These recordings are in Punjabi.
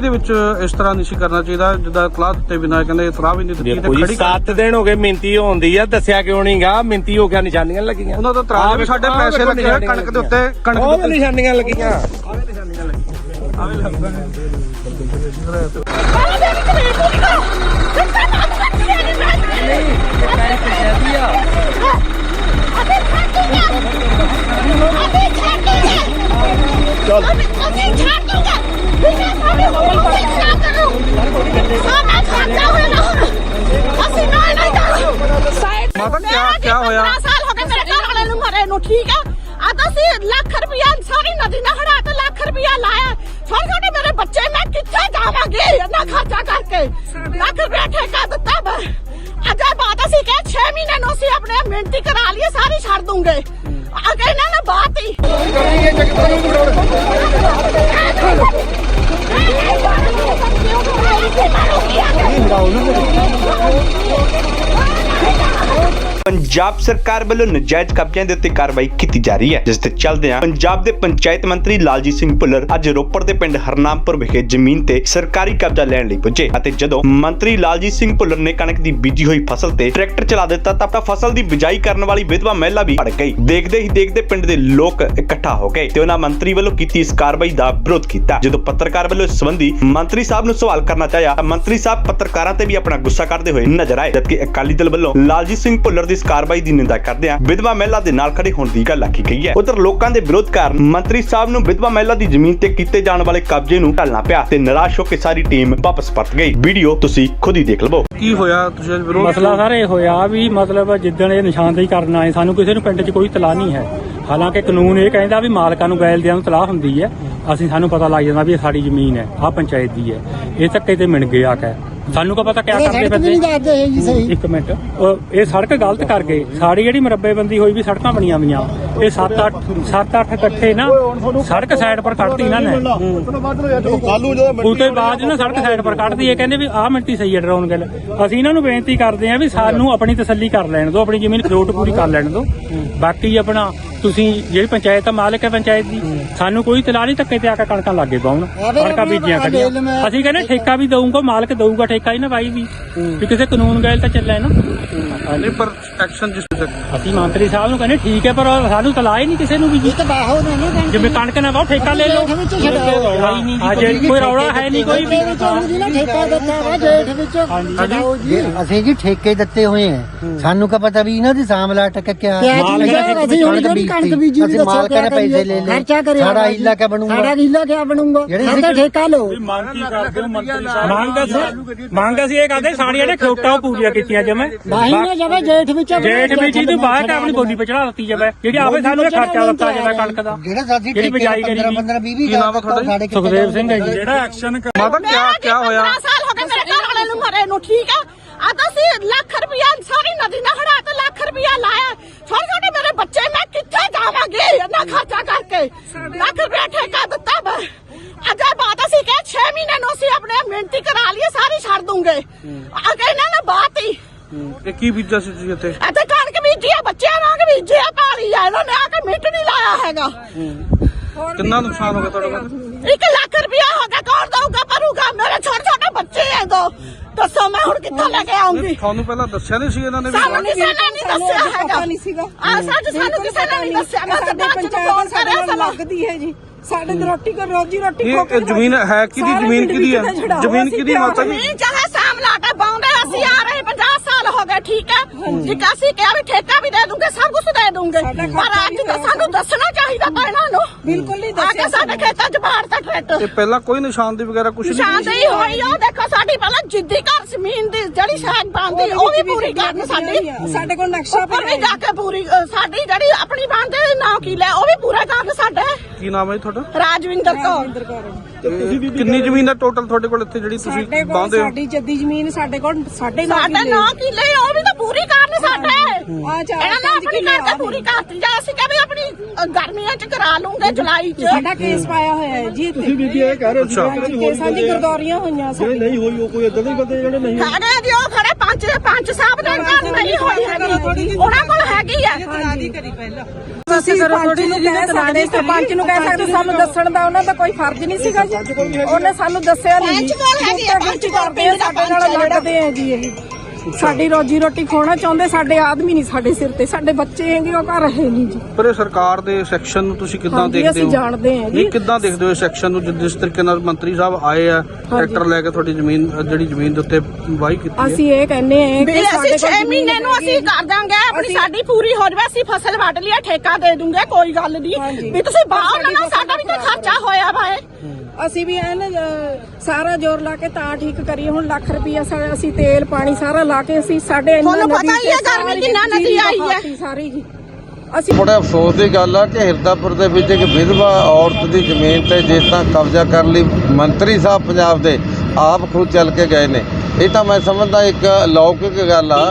ਖੜੀ ਦੇ ਵਿੱਚ ਇਸ ਤਰ੍ਹਾਂ ਨਹੀਂ ਸੀ ਕਰਨਾ ਚਾਹੀਦਾ ਜਿੱਦਾਂ ਤਲਾਹ ਦਿੱਤੇ ਬਿਨਾਂ ਕਹਿੰਦੇ ਤਲਾਹ ਵੀ ਨਹੀਂ ਦਿੱਤੀ ਜੀ ਖੜੀ ਕਰ- 7 ਦਿਨ ਹੋ ਗਏ ਮਿੰਤੀ ਹੁੰਦੀ ਆ ਦੱਸਿਆ ਕਿਉਂ ਨਹੀਂਗਾ ਮਿੰਤੀ ਹੋ ਗਿਆ ਨਿਸ਼ਾਨੀਆਂ ਲੱਗੀਆਂ। ਉਹਨਾਂ ਦਾ ਤਰਾਜ ਵੀ ਸਾਡੇ ਪੈਸੇ ਲੱਗੇ ਕਣਕ ਦੇ ਉੱਤੇ ਕਣਕ ਦੇ ਉੱਤੇ। ਨਿਸ਼ਾਨੀਆਂ ਲੱਗੀਆਂ। ਮਾਤਾ, ਕਿਆ- ਕਿਆ ਹੋਇਆ? ਸਾਲ ਹੋ ਗਏ ਮੇਰੇ ਘਰ ਵਾਲੇ ਨੂੰ ਮਰੇ ਨੂੰ ਠੀਕ ਆ ਆ ਤਾਂ ਅਸੀਂ ਲੱਖ ਰੁਪਇਆ ਸਾਰੀ ਨਦੀ ਨਾਲ ਹੜਾ ਤੇ ਲੱਖ ਰੁਪਇਆ ਲਾਇਆ ਛੋਟੇ ਛੋਟੇ ਮੇਰੇ ਬੱਚੇ ਮੈਂ ਕਿੱਥੇ ਜਾਵਾਂਗੇ ਇੰਨਾ ਖਰਚਾ ਕਰਕੇ ਲੱਖ ਰੁਪਇਆ ਠੇਕਾ ਦਿੱਤਾ ਮੈਂ ਅੱਜ ਇਹ ਬਾਤ ਅਸੀਂ ਕਿ 6 ਮਹੀਨੇ ਨੂੰ ਅਸੀਂ ਆਪਣੇ ਮਿਹਨਤੀ ਕਰਾ ਲਈਏ ਸਾਰੀ ਛੱਡ ਦੂੰਗੇ ਆ ਕੇ ਇਹਨਾਂ ਨੇ ਬਾਤ ਹੀ 나오는 거죠. ਪੰਜਾਬ ਸਰਕਾਰ ਵੱਲੋਂ ਨਜਾਇਜ਼ ਕਬਜ਼ਿਆਂ ਦੇ ਉੱਤੇ ਕਾਰਵਾਈ ਕੀਤੀ ਜਾ ਰਹੀ ਹੈ, ਜਿਸ ਦੇ ਚੱਲਦਿਆਂ ਪੰਜਾਬ ਦੇ ਪੰਚਾਇਤ ਮੰਤਰੀ ਲਾਲਜੀਤ ਸਿੰਘ ਭੁੱਲਰ ਅੱਜ ਰੋਪੜ ਦੇ ਪਿੰਡ ਹਰਨਾਮਪੁਰ ਵਿਖੇ ਜ਼ਮੀਨ ਤੇ ਸਰਕਾਰੀ ਕਬਜ਼ਾ ਲੈਣ ਲਈ ਪੁੱਜੇ ਅਤੇ ਜਦੋਂ ਮੰਤਰੀ ਲਾਲਜੀਤ ਸਿੰਘ ਭੁੱਲਰ ਨੇ ਕਣਕ ਦੀ ਬੀਜੀ ਹੋਈ ਫਸਲ ਤੇ ਟਰੈਕਟਰ ਚਲਾ ਦਿੱਤਾ, ਤਾਂ ਫਸਲ ਦੀ ਬਿਜਾਈ ਕਰਨ ਵਾਲੀ ਵਿਧਵਾ ਮਹਿਲਾ ਵੀ ਭੜ ਗਈ। ਦੇਖਦੇ ਹੀ ਦੇਖਦੇ ਪਿੰਡ ਦੇ ਲੋਕ ਇਕੱਠਾ ਹੋ ਗਏ ਤੇ ਉਹਨਾਂ ਮੰਤਰੀ ਵੱਲੋਂ ਕੀਤੀ ਇਸ ਕਾਰਵਾਈ ਦਾ ਵਿਰੋਧ ਕੀਤਾ। ਜਦੋਂ ਪੱਤਰਕਾਰ ਵੱਲੋਂ ਇਸ ਸੰਬੰਧੀ ਮੰਤਰੀ ਸਾਹਿਬ ਨੂੰ ਸਵਾਲ ਕਰਨਾ ਚਾਹਿਆ, ਤਾਂ ਮੰਤਰੀ ਸਾਹਿਬ ਪੱਤਰਕਾਰਾਂ ਤੇ ਵੀ ਆਪਣਾ ਗੁੱਸਾ ਕਰਦੇ ਹੋਏ ਨਜ਼ਰ ਆਏ, ਜਦਕਿ ਅਕਾਲੀ ਦਲ ਵੱਲੋਂ ਲਾਲਜੀਤ ਸਿੰਘ ਭੁੱਲਰ ਦੀ ਇਸ ਕਾਰਵਾਈ ਦੀ ਨਿੰਦਾ ਕਰਦਿਆਂ ਵਿਧਵਾ ਮਹਿਲਾ ਦੇ ਨਾਲ ਖੜੇ ਹੋਣ ਦੀ ਗੱਲ ਆਖੀ ਗਈ ਹੈ। ਉਧਰ ਲੋਕਾਂ ਦੇ ਵਿਰੋਧ ਕਾਰਨ ਮੰਤਰੀ ਸਾਹਿਬ ਨੂੰ ਵਿਧਵਾ ਮਹਿਲਾ ਦੀ ਜ਼ਮੀਨ ਤੇ ਕੀਤੇ ਜਾਣ ਵਾਲੇ ਕਬਜ਼ੇ ਨੂੰ ਢਲਣਾ ਪਿਆ ਤੇ ਨਿਰਾਸ਼ ਹੋ ਕੇ ਸਾਰੀ ਟੀਮ ਵਾਪਸ ਪਰਤ ਗਈ। ਵੀਡੀਓ ਤੁਸੀਂ ਖੁਦ ਹੀ ਦੇਖ ਲਵੋ। ਕੀ ਹੋਇਆ ਤੁਸੀਂ ਵਿਰੋਧ? ਮਸਲਾ ਸਰ ਇਹ ਹੋਇਆ ਵੀ ਮਤਲਬ ਜਿੱਦਣ ਇਹ ਨਿਸ਼ਾਨਦੇਹੀ ਕਰਨ ਆਏ ਸਾਨੂੰ ਕਿਸੇ ਨੂੰ ਪਿੰਡ 'ਚ ਕੋਈ ਤਲਾਹ ਨਹੀਂ ਹੈ। ਹਾਲਾਂਕਿ ਕਾਨੂੰਨ ਇਹ ਕਹਿੰਦਾ ਵੀ ਮਾਲਕਾਂ ਨੂੰ ਗੈਲ ਦਿਆਂ ਨੂੰ ਤਲਾਹ ਹੁੰਦੀ ਹੈ। ਅਸੀਂ ਸਾਨੂੰ ਪਤਾ ਲੱਗ ਜਾਂਦਾ ਵੀ ਇਹ ਸਾਡੀ ਜ਼ਮੀਨ ਹੈ ਆਹ ਪੰਚਾਇਤ ਦੀ ਹੈ। ਇਹ ਧੱਕੇ ਤੇ ਮਿਣ ਗਏ ਆ ਕੇ ਸਾਨੂੰ ਕੋ ਪਤਾ ਕਿਆ ਕਰਦੇ ਫਿਰਦੇ। ਇੱਕ ਮਿੰਟ। ਉਹ ਇਹ ਸੜਕ ਗਲਤ ਕਰ ਗਏ। ਸਾਡੀ ਜਿਹੜੀ ਮਰੱਬੇਬੰਦੀ ਹੋਈ ਵੀ ਸੜਕਾਂ ਬਣੀਆਂ ਹੋਈਆਂ। ਇਹ 7-8 7-8 ਇਕੱਠੇ ਨਾ ਸੜਕ ਸਾਈਡ ਪਰ ਕੱਢਤੀ ਇਹਨਾਂ ਨੇ। ਉਹਦੇ ਬਾਅਦ ਨਾ ਸੜਕ ਸਾਈਡ ਪਰ ਕੱਢਦੀ ਹੈ ਕਹਿੰਦੇ ਵੀ ਆਹ ਮਿੰਟੀ ਸਹੀ ਹੈ ਡਰਾਉਣ ਗੱਲ। ਅਸੀਂ ਇਹਨਾਂ ਨੂੰ ਬੇਨਤੀ ਕਰਦੇ ਹਾਂ ਵੀ ਸਾਨੂੰ ਆਪਣੀ ਤਸੱਲੀ ਕਰ ਲੈਣ ਦਿਓ ਆਪਣੀ ਜ਼ਮੀਨ ਖਰੋਟ ਪੂਰੀ ਕਰ ਲੈਣ ਦਿਓ। ਬਾਕੀ ਆਪਣਾ ਤੁਸੀਂ ਜਿਹੜੀ ਪੰਚਾਇਤ ਦਾ ਮਾਲਕ ਹੈ ਪੰਚਾਇਤ ਦੀ ਸਾਨੂੰ ਕੋਈ ਤਲਾ ਨਹੀਂ ਧੱਕੇ ਤੇ ਆ ਕੇ ਕਣਕਾਂ ਲੱਗੇ ਪਾਉਣ ਕਣਕਾਂ ਬੀਜੀਆਂ ਖੜੀਆਂ ਅਸੀਂ ਕਹਿੰਦੇ ਠੇਕਾ ਵੀ ਦਊਗਾ ਮਾਲਕ ਦਊਗਾ ਠੇਕਾ ਹੀ ਨਾ ਬਾਈ ਵੀ ਵੀ ਕਿਸੇ ਕਾਨੂੰਨ ਗੈਲ ਤਾਂ ਚੱਲਿਆ ਨਾ। ਨਹੀਂ ਪਰ ਐਕਸ਼ਨ ਜਿਸ ਤੇ ਅਸੀਂ ਮੰਤਰੀ ਸਾਹਿਬ ਨੂੰ ਕਹਿੰਦੇ ਠੀਕ ਹੈ ਪਰ ਸਾਨੂੰ ਤਲਾ ਹੀ ਨਹੀਂ ਕਿਸੇ ਨੂੰ ਵੀ ਜੀ। ਜਿਵੇਂ ਕਣਕ ਨਾ ਪਾਓ ਠੇਕਾ ਲੈ ਲਓ। ਅਜੇ ਕੋਈ ਰੌਲਾ ਹੈ ਨਹੀਂ ਕੋਈ ਵੀ। ਹਾਂਜੀ। ਅਸੀਂ ਜੀ ਠੇਕੇ ਦਿੱਤੇ ਹੋਏ ਆ। ਸਾਨੂੰ ਕਾ ਪਤਾ ਵੀ ਇਹਨਾਂ ਦੀ ਸਾਮਲਾ ਟਕ ਕਿਆ ਨੇ ਅਸੀਂ ਹੁਣ ਜਿਹੜੀ ਕਣਕ ਬੀਜੀ ਅਸੀਂ ਮਾਲਕਾਂ ਨੇ ਪੈਸੇ ਲੈ ਲਏ ਖਰਚਾ ਕਰਿਆ ਸਾਡਾ ਹਿੱਲਾ ਕਿਆ ਬਣੂਗਾ? ਸਾਡਾ ਹੀਲਾ ਕਿਆ ਬਣੂਗਾ? ਜਿਹੜੇ ਸਾਡਾ ਠੇਕਾ ਲਓ। ਮੰਗ ਕੀ ਕਰਦੇ? ਹੋ ਮੰਤਰੀ ਸਾਹਿਬ ਮੰਗ ਅਸੀਂ ਮੰਗ ਅਸੀਂ ਇਹ ਕਰਦੇ ਸਾਡੀਆਂ ਨੇ ਖੋਟਾਂ ਪੂਰੀਆਂ ਕੀਤੀਆਂ ਜਮੇ ਬਾਹੀ ਨਾ ਜਾਵੇ ਜੇਠ ਵਿੱਚ ਜੇਠ ਵਿੱਚ ਹੀ ਤੂੰ ਬਾਹਰ ਤੇ ਆਪਣੀ ਬੋਲੀ ਪਚੜਾ ਦਿੱਤੀ ਜਾਵੇ ਜਿਹੜੀ ਆਪੇ ਸਾਨੂੰ ਖਰਚਾ ਦਿੱਤਾ ਜਾਵੇ ਕਣਕ ਦਾ। ਜਿਹੜਾ ਸਾਡੀ ਜਿਹੜੀ ਬਿਜਾਈ ਕਰੀ 15 15 20 ਕੀ ਨਾਮ ਤੁਹਾਡਾ? ਜੀ? ਸੁਖਦੇਵ ਸਿੰਘ ਹੈ ਜੀ। ਮਾਤਾ ਕਿਆ ਕਿਆ ਹੋਇਆ? 15 ਸਾਲ ਹੋ ਗਏ ਮੇਰੇ ਘਰ ਵਾਲੇ ਨੂੰ ਮਰੇ ਨੂੰ ਠੀਕ ਆ? ਆ ਤਾਂ ਅਸੀਂ ਲੱਖ ਰੁਪਇਆ ਸਾਰੀ ਨਦੀ ਨਾਲ ਹੜਾ ਤੇ ਲੱਖ ਰੁਪਇਆ ਲਾਇਆ। ਛੋਟੇ ਛੋਟੇ ਮੇਰੇ ਬੱਚੇ ਮੈਂ ਕਿੱਥੇ ਜਾਵਾਂਗੇ ਇੰਨਾ ਖਰਚਾ ਕਰਕੇ? ਲੱਖ ਰੁਪਇਆ ਠੇਕਾ ਦਿੱਤਾ ਮੈਂ ਅੱਜ ਇਹ ਬਾਤ ਅਸੀਂ ਕਿ 6 ਮਹੀਨੇ ਨੂੰ ਅਸੀਂ ਆਪਣੇ ਮਿਹਨਤੀ ਕਰਾ ਲਈਏ ਸਾਰੀ ਛੱਡ ਦੂੰਗੇ ਆ ਕੇ ਇਹਨਾਂ ਨੇ ਬਾਤ ਹੀ ਇਹ ਕੀ ਬੀਜਾ ਸੀ ਤੁਸੀਂ ਇੱਥੇ? ਇੱਥੇ ਕਣਕ ਬੀਜੀ ਆ ਬੱਚਿਆਂ ਵਾਂਗ ਬੀਜੀ ਆ ਪਾਲੀ ਆ ਇਹਨਾਂ ਨੇ ਆ ਕੇ ਮਿੱਟ ਨਹੀਂ ਲਾਇਆ ਹੈਗਾ। ਕਿੰਨਾ ਨੁਕਸਾਨ ਹੋ ਗਿਆ ਤੁਹਾਡਾ? ਇੱਕ ਲੱਖ ਰੁਪਇਆ ਹੋ ਗਿਆ ਕੌਣ ਦਊਗਾ ਭਰੂਗਾ? ਮੇਰੇ ਛੋਟੇ ਛੋਟੇ ਬੱਚੇ ਐ ਦੋ। ਦੱਸੋ ਮੈਂ ਹੁਣ ਕਿੱਥੋਂ ਲੈ ਕੇ ਆਉਂਗੀ? ਤੁਹਾਨੂੰ ਪਹਿਲਾਂ ਦੱਸਿਆ ਨਹੀਂ ਸੀ ਇਹਨਾਂ ਨੇ ਵੀ? ਸਾਨੂੰ ਕਿਸੇ ਨੇ ਨਹੀਂ ਦੱਸਿਆ ਹੈਗਾ। ਨਹੀਂ ਸੀਗਾ। ਆ ਸੱਚ ਸਾਨੂੰ ਕਿਸੇ ਨੇ ਨਹੀਂ ਦੱਸਿਆ। ਮੈਂ ਤਾਂ ਬਾਅਦ ਚ ਫੋਨ ਕਰਿਆ ਲੱਗਦੀ ਹੈ ਜੀ। ਸਾਡੇ ਤੇ ਰੋਟੀ ਕੋ ਰੋਜੀ ਰੋਟੀ ਇਹ ਖੋ ਕੇ ਇਹ ਜ਼ਮੀਨ ਹੈ ਕਿਹਦੀ ਜ਼ਮੀਨ ਕਿਹਦੀ ਛੁਡਾਓ, ਜ਼ਮੀਨ ਕਿਹਦੀ ਮਾਤਾ ਜੀ? ਜ਼ਮੀਨ ਚਾਹੇ ਸਾਮ ਲਾ ਕੇ ਬਾਉਂਦੇ ਅਸੀਂ ਆ ਰਹੇ 50 ਸਾਲ ਹੋ ਗਏ ਠੀਕ ਹੈ ਜੀ ਅਸੀਂ ਕਿਹਾ ਵੀ ਠੇਕਾ ਵੀ ਦੇ ਦੂੰਗੇ ਸਭ ਕੁਝ ਦੇ ਦੂੰਗੇ ਪਰ ਅੱਜ ਤਾਂ ਸਾਨੂੰ ਦੱਸਣਾ ਚਾਹੀਦਾ ਤਾਂ ਇਹਨਾਂ ਨੂੰ। ਬਿਲਕੁਲ ਨਹੀਂ ਦੱਸਿਆ ਸਾਡੇ ਖੇਤਾਂ 'ਚ ਬਾੜਤਾ ਟਰੈਕਟਰ ਇਹ ਪਹਿਲਾਂ ਕੋਈ ਨਿਸ਼ਾਨਦੀ ਵਗੈਰਾ ਕੁਝ ਨਹੀਂ ਨਿਸ਼ਾਨਦੇਹੀ ਹੋਈ ਉਹ ਦੇਖੋ ਸਾਡੀ ਪਹਿਲਾਂ ਜਿੱਦੀ ਘਰ ਜ਼ਮੀਨ ਦੀ ਜਿਹੜੀ ਸ਼ਾਇਦ ਬਣਦੀ ਉਹ ਵੀ ਪੂਰੀ ਕਰਨ ਸਾਡੀ। ਸਾਡੇ ਕੋਲ ਨਕਸ਼ਾ ਉੱਪਰ ਵੀ ਜਾ ਕੇ ਪੂਰੀ ਸਾਡੀ ਜਿਹੜੀ ਆਪਣੀ ਬਣਦੇ ਨਾ ਕੀ ਲੈ ਉਹ ਵੀ ਪੂਰਾ ਕਰਨ ਸਾਡੇ। ਕੀ ਨਾਮ ਹੈ ਜੀ ਤੁਹਾਡਾ? ਰਾਜਵਿੰਦਰ ਕੌਰ। ਕਿੰਨੀ ਜ਼ਮੀਨ ਹੈ ਟੋਟਲ ਤੁਹਾਡੇ ਕੋਲ ਇੱਥੇ ਜਿਹੜੀ ਤੁਸੀਂ ਕੋਲ ਬਾਂਦੇ ਹੋ? ਸਾਡੀ ਜੱਦੀ ਜ਼ਮੀਨ ਸਾਡੇ ਕੋਲ ਸਾਡੇ ਨਾਲ ਸਾਡੇ ਨਾ ਕੀ ਲੈ ਉਹ ਵੀ ਤਾਂ ਪੂਰੀ ਕਰਨ ਸਾਡੇ। ਆ ਚਾਰ ਇਹਨਾਂ ਨੇ ਪੰਜ ਆਪਣੀ ਕਿੱਲੇ ਘਰ ਤੇ ਪੂਰੀ ਕਰਤੀ ਜਾਂ ਅਸੀਂ ਕਹਿੰਦੇ ਆਪਣੀ ਅ, ਗਰਮੀਆਂ 'ਚ ਕਰਾ ਲੂੰਗੇ ਜੁਲਾਈ 'ਚ। ਸਾਡਾ ਕੇਸ ਪਾਇਆ ਹੋਇਆ ਹੈ ਜੀ ਤੁਸੀਂ ਬੀਬੀ ਇਹ ਕਹਿ ਅੱਛਾ। ਕੇਸਾਂ ਦੀ ਗਰਦੌਰੀਆਂ ਹੋਈਆਂ ਸਾਡੇ ਨਹੀਂ ਹੋਈ ਉਹ ਕੋਈ ਇਦਾਂ ਦੇ ਬੰਦੇ ਜਿਹੜੇ ਨਹੀਂ ਸਾਡੇ ਜੀ ਉਹ ਖੜੇ ਪੰਜ ਪੰਜ ਸਾਹਿਬ ਦੇ ਘਰ ਨਹੀਂ ਹੋਈ ਹੈਗੀ। ਉਹਨਾਂ ਕੋਲ ਹੈਗੀ ਹੈ ਤੁਸੀਂ ਪੰਚ ਨੂੰ ਕਹਿ ਸਕਦੇ ਸਰਪੰਚ ਨੂੰ ਕਹਿ ਸਕਦੇ ਸਾਨੂੰ ਦੱਸਣ ਦਾ ਉਹਨਾਂ ਦਾ ਕੋਈ ਫਰਜ਼ ਨਹੀਂ ਸੀਗਾ ਜੀ। ਉਹਨੇ ਸਾਨੂੰ ਦੱਸਿਆ ਨਹੀਂ ਗੁੱਟ ਕਰਦੇ ਸਾਡੇ ਨਾਲ ਲੜਦੇ ਆ ਜੀ ਇਹ। ਸਾਡੀ ਰੋਜੀ ਰੋਟੀ ਖੋਣਾ ਚਾਹੁੰਦੇ ਸਾਡੇ ਆਦਮੀ ਨਹੀਂ ਸਾਡੇ ਸਿਰ ਤੇ ਸਾਡੇ ਬੱਚੇ ਹੈਗੇ ਉਹ ਘਰ ਰਹੇ ਨਹੀਂ ਜੀ। ਪਰ ਇਹ ਸਰਕਾਰ ਦੇ ਸੈਕਸ਼ਨ ਨੂੰ ਤੁਸੀਂ ਕਿੱਦਾਂ ਹਾਂਜੀ, ਦੇਖਦੇ ਅਸੀਂ ਹੋ? ਜਾਣਦੇ ਹਾਂ ਜੀ। ਨਹੀਂ ਕਿੱਦਾਂ ਦੇਖਦੇ ਹੋ ਸੈਕਸ਼ਨ ਨੂੰ ਜਿ- ਜਿਸ ਤਰੀਕੇ ਨਾਲ ਮੰਤਰੀ ਸਾਹਿਬ ਆਏ ਆ ਟਰੈਕਟਰ ਲੈ ਕੇ ਤੁਹਾਡੀ ਜ਼ਮੀਨ ਅ, ਜਿਹੜੀ ਜ਼ਮੀਨ ਦੇ ਉੱਤੇ ਵਾਹੀ ਕੀਤੀ ਹੈ? ਅਸੀਂ ਇਹ ਕਹਿੰਦੇ ਆ ਵੀ ਕਿ ਅਸੀਂ 6 ਜ਼ਮੀਨ ਮਹੀਨੇ ਨੂੰ ਅਸੀਂ ਹੈਗੀ। ਕਰ ਦਾਂਗੇ ਆਪਣੀ ਸਾਡੀ ਪੂਰੀ ਹੋ ਜਾਵੇ ਅਸੀਂ ਫਸਲ ਵੱਢ ਲਿਆ ਠੇਕਾ ਦੇ ਦੂੰਗੇ ਕੋਈ ਗੱਲ ਹਾਂਜੀ। ਨਹੀਂ ਵੀ ਤੁਸੀਂ ਬਾਹਰ ਸਾਡੀ ਨਾ ਸਾਡਾ ਵੀ ਤਾਂ ਖਰਚਾ ਹੋਇਆ ਵਾ ਇਹ। ਅਸੀਂ ਵੀ ਐਨ ਸਾਰਾ ਜ਼ੋਰ ਲਾ ਕੇ ਤਾਂ ਠੀਕ ਕਰੀਏ। ਹੁਣ ਲੱਖ ਰੁਪਈਆ ਸਾ- ਅਸੀਂ ਤੇਲ ਪਾਣੀ ਸਾਰਾ ਲਾ ਕੇ ਅਸੀਂ ਸਾਡੇ ਇੰਨਾ ਤੁਹਾਨੂੰ ਪਤਾ ਨਦੀ ਹੀ ਹੈ ਤੇ ਗਰਮੀ ਸਾਰੀ ਕਿੰਨਾ ਨਦੀ ਆਈ ਹੈ। ਸਾਰੀ ਜੀ। ਅਸੀਂ ਬੜੇ ਅਫਸੋਸ ਦੀ ਗੱਲ ਆ ਕਿ ਹਿਰਦਾਪੁਰ ਦੇ ਵਿੱਚ ਇੱਕ ਵਿਧਵਾ ਔਰਤ ਦੀ ਜ਼ਮੀਨ ਤੇ ਜਿਸ ਤਰ੍ਹਾਂ ਕਬਜ਼ਾ ਕਰਨ ਲਈ ਮੰਤਰੀ ਸਾਹਿਬ ਪੰਜਾਬ ਦੇ ਆਪ ਖੁਦ ਚੱਲ ਕੇ ਗਏ ਨੇ। ਇਹ ਤਾਂ ਮੈਂ ਸਮਝਦਾ ਇੱਕ ਲੌਕਿਕ ਗੱਲ ਆ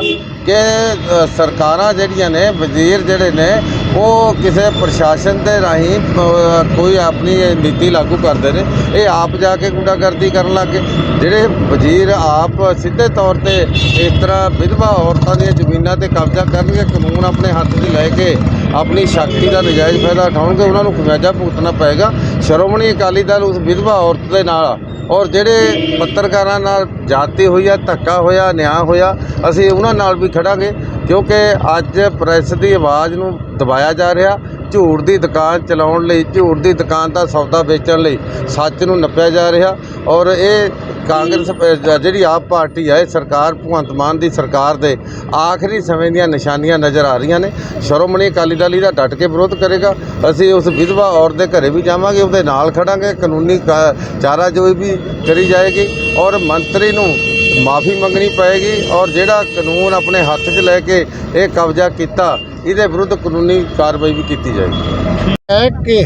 ਕਿ ਅ, ਸਰਕਾਰਾਂ ਜਿਹੜੀਆਂ ਨੇ ਵਜ਼ੀਰ ਜਿਹੜੇ ਨੇ ਉਹ ਕਿਸੇ ਪ੍ਰਸ਼ਾਸਨ ਦੇ ਰਾਹੀਂ ਅ, ਕੋਈ ਆਪਣੀ ਇਹ ਨੀਤੀ ਲਾਗੂ ਕਰਦੇ ਨੇ। ਇਹ ਆਪ ਜਾ ਕੇ ਗੁੰਡਾਗਰਦੀ ਕਰਨ ਲੱਗ ਗਏ। ਜਿਹੜੇ ਵਜ਼ੀਰ ਆਪ ਸਿੱਧੇ ਤੌਰ ਤੇ ਇਸ ਤਰ੍ਹਾਂ ਵਿਧਵਾ ਔਰਤਾਂ ਦੀਆਂ ਜ਼ਮੀਨਾਂ ਤੇ ਕਬਜ਼ਾ ਕਰਨਗੇ ਕਾਨੂੰਨ ਆਪਣੇ ਹੱਥ 'ਚ ਲੈ ਕੇ ਆਪਣੀ ਸ਼ਕਤੀ ਦਾ ਨਜਾਇਜ਼ ਫਾਇਦਾ ਉਠਾਉਣਗੇ ਉਹਨਾਂ ਨੂੰ ਖਮਿਆਜਾ ਭੁਗਤਣਾ ਪਏਗਾ। ਸ਼੍ਰੋਮਣੀ ਅਕਾਲੀ ਦਲ ਉਸ ਵਿਧਵਾ ਔਰਤ ਦੇ ਨਾਲ ਔਰ ਜਿਹੜੇ ਪੱਤਰਕਾਰਾਂ ਨਾਲ ਜਾਤੀ ਹੋਈ ਆ, ਧੱਕਾ ਹੋਇਆ, ਨਿਆਂ ਹੋਇਆ, ਅਸੀਂ ਉਹਨਾਂ ਨਾਲ ਵੀ ਖੜਾਂਗੇ, ਕਿਉਂਕਿ ਅੱਜ ਪ੍ਰੈਸ ਦੀ ਆਵਾਜ਼ ਨੂੰ ਦਬਾਇਆ ਜਾ ਰਿਹਾ। ਝੂਠ ਦੀ ਦੁਕਾਨ ਚਲਾਉਣ ਲਈ, ਝੂਠ ਦੀ ਦੁਕਾਨ ਦਾ ਸੌਦਾ ਵੇਚਣ ਲਈ ਸੱਚ ਨੂੰ ਨੱਪਿਆ ਜਾ ਰਿਹਾ। ਔਰ ਇਹ ਕਾਂਗਰਸ ਅ, ਜਿਹੜੀ ਆਪ ਪਾਰਟੀ ਹੈ ਇਹ ਸਰਕਾਰ ਭਗਵੰਤ ਮਾਨ ਦੀ ਸਰਕਾਰ ਦੇ ਆਖਰੀ ਸਮੇਂ ਦੀਆਂ ਨਿਸ਼ਾਨੀਆਂ ਨਜ਼ਰ ਆ ਰਹੀਆਂ ਨੇ। ਸ਼੍ਰੋਮਣੀ ਅਕਾਲੀ ਦਲ ਇਹਦਾ ਡਟ ਕੇ ਵਿਰੋਧ ਕਰੇਗਾ। ਅਸੀਂ ਉਸ ਵਿਧਵਾ ਔਰਤ ਦੇ ਘਰੇ ਵੀ ਜਾਵਾਂਗੇ ਉਹਦੇ ਨਾਲ ਖੜਾਂਗੇ। ਕਾਨੂੰਨੀ ਕਾ- ਚਾਰਾਜੋਈ ਵੀ ਕਰੀ ਜਾਏਗੀ ਔਰ ਮੰਤਰੀ ਨੂੰ ਮਾਫੀ ਮੰਗਣੀ ਪਏਗੀ ਔਰ ਜਿਹੜਾ ਕਾਨੂੰਨ ਆਪਣੇ ਹੱਥ 'ਚ ਲੈ ਕੇ ਇਹ ਕਬਜ਼ਾ ਕੀਤਾ ਇਹਦੇ ਵਿਰੁੱਧ ਕਾਨੂੰਨੀ ਕਾਰਵਾਈ ਵੀ ਕੀਤੀ ਜਾਏਗੀ। ਹੈ ਕਿ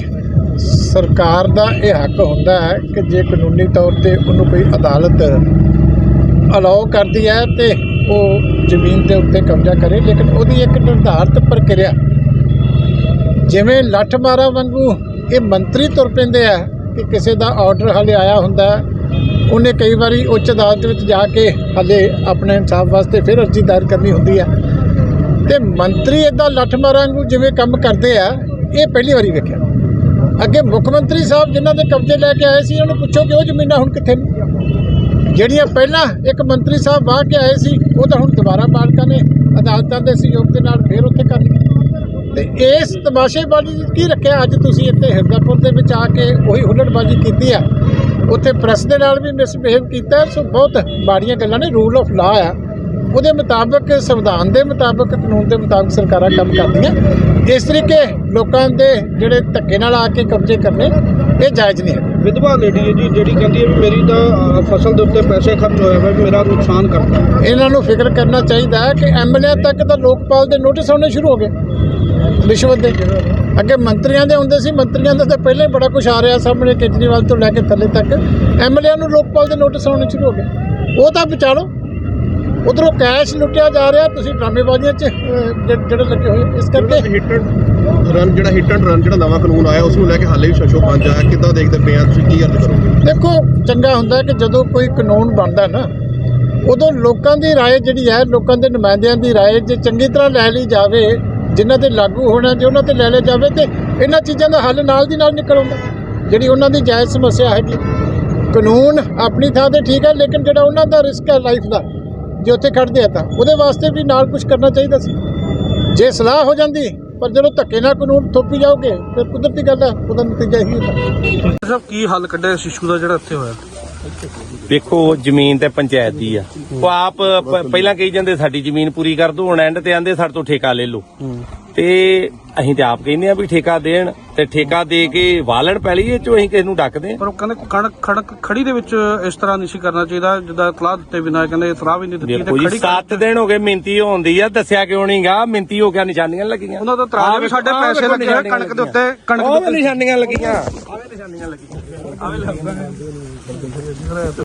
ਸਰਕਾਰ ਦਾ ਇਹ ਹੱਕ ਹੁੰਦਾ ਹੈ ਕਿ ਜੇ ਕਾਨੂੰਨੀ ਤੌਰ ਤੇ ਉਹਨੂੰ ਕੋਈ ਅਦਾਲਤ ਅਲਾਉ ਕਰਦੀ ਹੈ ਤੇ ਉਹ ਜ਼ਮੀਨ ਦੇ ਉੱਤੇ ਕਬਜ਼ਾ ਕਰੇ, ਲੇਕਿਨ ਉਹਦੀ ਇੱਕ ਨਿਰਧਾਰਤ ਪ੍ਰਕਿਰਿਆ। ਜਿਵੇਂ ਲੱਠ ਮਾਰਾ ਵਾਂਗੂ ਇਹ ਮੰਤਰੀ ਤੁਰ ਪੈਂਦੇ ਆ ਕਿ ਕਿਸੇ ਦਾ ਆਰਡਰ ਹਲੇ ਆਇਆ ਹੁੰਦਾ ਉਹਨੇ ਕਈ ਵਾਰੀ ਉੱਚ ਅਦਾਲਤ ਵਿੱਚ ਜਾ ਕੇ ਹਲੇ ਆਪਣੇ ਇਨਸਾਫ ਵਾਸਤੇ ਫਿਰ ਅਰਜ਼ੀ ਦਾਇਰ ਕਰਨੀ ਹੁੰਦੀ ਹੈ। ਤੇ ਮੰਤਰੀ ਇਦਾਂ ਲੱਠ ਮਾਰਾਂ ਵਾਂਗੂ ਜਿਵੇਂ ਕੰਮ ਕਰਦੇ ਆ, ਇਹ ਪਹਿਲੀ ਵਾਰੀ ਵੇਖਿਆ। ਅੱਗੇ ਮੁੱਖ ਮੰਤਰੀ ਸਾਹਿਬ ਜਿਨ੍ਹਾਂ ਦੇ ਕਬਜ਼ੇ ਲੈ ਕੇ ਆਏ ਸੀ, ਉਹਨਾਂ ਨੂੰ ਪੁੱਛੋ ਕਿ ਉਹ ਜ਼ਮੀਨਾਂ ਹੁਣ ਕਿੱਥੇ ਨੇ? ਜਿਹੜੀਆਂ ਪਹਿਲਾਂ ਇੱਕ ਮੰਤਰੀ ਸਾਹਿਬ ਵਾਹ ਕੇ ਆਏ ਸੀ, ਉਹ ਤਾਂ ਹੁਣ ਦੁਬਾਰਾ ਮਾਲਕਾਂ ਨੇ ਅਦਾਲਤਾਂ ਦੇ ਸਹਿਯੋਗ ਦੇ ਨਾਲ ਫੇਰ ਉੱਥੇ ਕਰ ਲਈ ਤੇ ਇਸ ਤਮਾਸ਼ੇਬਾਜ਼ੀ ਕੀ ਰੱਖਿਆ? ਅੱਜ ਤੁਸੀਂ ਇੱਥੇ ਹਿਰਦਾਪੁਰ ਦੇ ਵਿੱਚ ਆ ਕੇ ਉਹੀ ਹੁੱਲੜਬਾਜ਼ੀ ਕੀਤੀ ਆ। ਉੱਥੇ ਪ੍ਰੈਸ ਦੇ ਨਾਲ ਵੀ ਮਿਸਬਿਹੇਵ ਕੀਤਾ, ਸੋ ਬਹੁਤ ਮਾੜੀਆਂ ਗੱਲਾਂ ਨੇ। ਰੂਲ ਆਫ ਲਾ ਆ। ਉਹਦੇ ਮੁਤਾਬਕ ਸੰਵਿਧਾਨ ਦੇ ਮੁਤਾਬਕ ਕਾਨੂੰਨ ਦੇ ਮੁਤਾਬਕ ਸਰਕਾਰਾਂ ਕੰਮ ਕਰਦੀਆਂ। ਇਸ ਤਰੀਕੇ ਲੋਕਾਂ ਦੇ ਜਿਹੜੇ ਧੱਕੇ ਨਾਲ ਆ ਕੇ ਕਬਜ਼ੇ ਕਰਨੇ ਇਹ ਜਾਇਜ਼ ਨਹੀਂ ਹੈ ਵਿਧਵਾ ਲੇਡੀ ਹੈ ਜੀ ਜਿਹੜੀ ਕਹਿੰਦੀ ਹੈ ਵੀ ਮੇਰੀ ਤਾਂ ਫਸਲ ਦੇ ਉੱਤੇ ਪੈਸੇ ਖਰਚ ਹੋਏ ਹੋਏ ਵੀ ਮੇਰਾ ਨੁਕਸਾਨ ਕਰਤਾ। ਇਹਨਾਂ ਨੂੰ ਫਿਕਰ ਕਰਨਾ ਚਾਹੀਦਾ ਹੈ ਕਿ ਐਮਐਲਏ ਤੱਕ ਤਾਂ ਲੋਕਪਾਲ ਦੇ ਨੋਟਿਸ ਆਉਣੇ ਸ਼ੁਰੂ ਹੋ ਗਏ। ਰਿਸ਼ਵਤ ਦੇ। ਅੱਗੇ ਮੰਤਰੀਆਂ ਦੇ ਹੁੰਦੇ ਸੀ ਮੰਤਰੀਆਂ ਦਾ ਤਾਂ ਪਹਿਲਾਂ ਹੀ ਬੜਾ ਕੁਝ ਆ ਰਿਹਾ ਸਾਹਮਣੇ ਕੇਜਰੀਵਾਲ ਤੋਂ ਲੈ ਕੇ ਥੱਲੇ ਤੱਕ। ਐਮਐਲਏ ਨੂੰ ਲੋਕਪਾਲ ਦੇ ਨੋਟਿਸ ਆਉਣੇ ਸ਼ੁਰੂ ਹੋ ਗਏ। ਉਹ ਤਾਂ ਬਚਾ ਲਓ। ਉਧਰੋਂ ਕੈਸ਼ ਲੁੱਟਿਆ ਜਾ ਰਿਹਾ ਤੁਸੀਂ ਡਰਾਮੇਬਾਜ਼ੀਆਂ 'ਚ ਜਿਹੜੇ ਲੱਗੇ ਹੋਏ ਇਸ ਕਰਕੇ। ਹਿੱਟ ਰਨ ਜਿਹੜਾ ਹਿੱਟ ਰਨ ਜਿਹੜਾ ਨਵਾਂ ਕਾਨੂੰਨ ਆਇਆ ਉਸ ਨੂੰ ਲੈ ਕੇ ਹਾਲੇ ਵੀ ਸ਼ਸ਼ੋ ਪੰਜ ਆ ਕਿੱਦਾਂ ਦੇਖਦੇ ਪਏ ਆ ਤੁਸੀਂ? ਕੀ ਅਰਜ਼ ਕਰੋਗੇ? ਦੇਖੋ ਚੰਗਾ ਹੁੰਦਾ ਕਿ ਜਦੋਂ ਕੋਈ ਕਾਨੂੰਨ ਬਣਦਾ ਨਾ ਉਦੋਂ ਲੋਕਾਂ ਦੀ ਰਾਏ ਜਿਹੜੀ ਹੈ ਲੋਕਾਂ ਦੇ ਨੁਮਾਇੰਦਿਆਂ ਦੀ ਰਾਏ ਜੇ ਚੰਗੀ ਤਰ੍ਹਾਂ ਲੈ ਲਈ ਜਾਵੇ ਜਿਨ੍ਹਾਂ ਤੇ ਲਾਗੂ ਹੋਣਾ ਜੇ ਉਹਨਾਂ ਤੇ ਲੈ ਲਿਆ ਜਾਵੇ ਤੇ ਇਹਨਾਂ ਚੀਜ਼ਾਂ ਦਾ ਹੱਲ ਨਾਲ ਦੀ ਨਾਲ ਨਿਕਲ ਆਉਂਦਾ। ਜਿਹੜੀ ਉਹਨਾਂ ਦੀ ਜਾਇਜ਼ ਸਮੱਸਿਆ ਹੈਗੀ। ਕਾਨੂੰਨ ਆਪਣੀ ਥਾਂ ਤੇ ਠੀਕ ਹੈ ਲੇਕਿਨ ਜਿਹੜਾ ਉਹਨਾਂ ਦਾ ਰਿਸਕ ਹੈ ਲਾਈਫ ਦਾ ਜੇ ਉੱਥੇ ਖੜਦੇ ਆ ਤਾਂ। ਉਹਦੇ ਵਾਸਤੇ ਵੀ ਨਾਲ ਕੁਝ ਕਰਨਾ ਚਾਹੀਦਾ ਸੀ। ਜੇ ਸਲਾਹ ਹੋ ਜਾਂਦੀ ਪਰ ਜਦੋਂ ਧੱਕੇ ਨਾਲ ਕਾਨੂੰਨ ਥੋਪੀ ਜਾਓਗੇ ਫਿਰ ਕੁਦਰਤੀ ਗੱਲ ਹੈ ਉਹਦਾ ਨਤੀਜਾ ਇਹੀ ਹੁੰਦਾ। ਸਾਹਿਬ ਕੀ ਹੱਲ ਕੱਢਿਆ ਇਸ ਇਸ਼ੂ ਦਾ ਜਿਹੜਾ ਇੱਥੇ ਹੋਇਆ? ਵੇਖੋ ਜ਼ਮੀਨ ਤੇ ਪੰਚਾਇਤ ਦੀ ਆ। ਉਹ ਆਪ ਪ- ਪਹਿਲਾਂ ਕਹੀ ਜਾਂਦੇ ਸਾਡੀ ਜ਼ਮੀਨ ਪੂਰੀ ਕਰ ਦੋ ਹੁਣ ਐਂਡ ਤੇ ਆਂਦੇ ਸਾਡੇ ਤੋਂ ਠੇਕਾ ਲੈ ਲਓ। ਤੇ ਅਸੀਂ ਤੇ ਆਪ ਕਹਿੰਦੇ ਆ ਵੀ ਠੇਕਾ ਦੇਣ ਤੇ ਠੇਕਾ ਦੇ ਕੇ ਵਾਲਣ ਪੈਲੀ ਇਹ ਚੋਂ ਅਸੀਂ ਕਿਸ ਨੂੰ ਡੱਕਦੇ ਪਰ ਉਹ ਕਹਿੰਦੇ ਕਣਕ ਖੜਕ ਖੜੀ ਦੇ ਵਿੱਚ ਇਸ ਤਰ੍ਹਾਂ ਨਹੀਂ ਸੀ ਕਰਨਾ ਚਾਹੀਦਾ ਜਿੱਦਾਂ ਤਲਾਹ ਦਿੱਤੇ ਬਿਨਾਂ ਕਹਿੰਦੇ ਤਲਾਹ ਵੀ ਨਹੀਂ ਦਿੱਤੀ ਜੀ ਖੜੀ ਕਰ- 7 ਦਿਨ ਹੋ ਗਏ ਮਿੰਤੀ ਹੁੰਦੀ ਆ ਦੱਸਿਆ ਕਿਉਂ ਨਹੀਂਗਾ ਮਿੰਤੀ ਹੋ ਗਿਆ ਨਿਸ਼ਾਨੀਆਂ ਲੱਗੀਆਂ। ਉਹਨਾਂ ਦਾ ਤਰਾਜ ਵੀ ਸਾਡੇ ਪੈਸੇ ਲੱਗੇ ਕਣਕ ਦੇ ਉੱਤੇ ਕਣਕ ਦੇ ਉਹ ਉੱਤੇ। ਨਿਸ਼ਾਨੀਆਂ ਲੱਗੀਆਂ।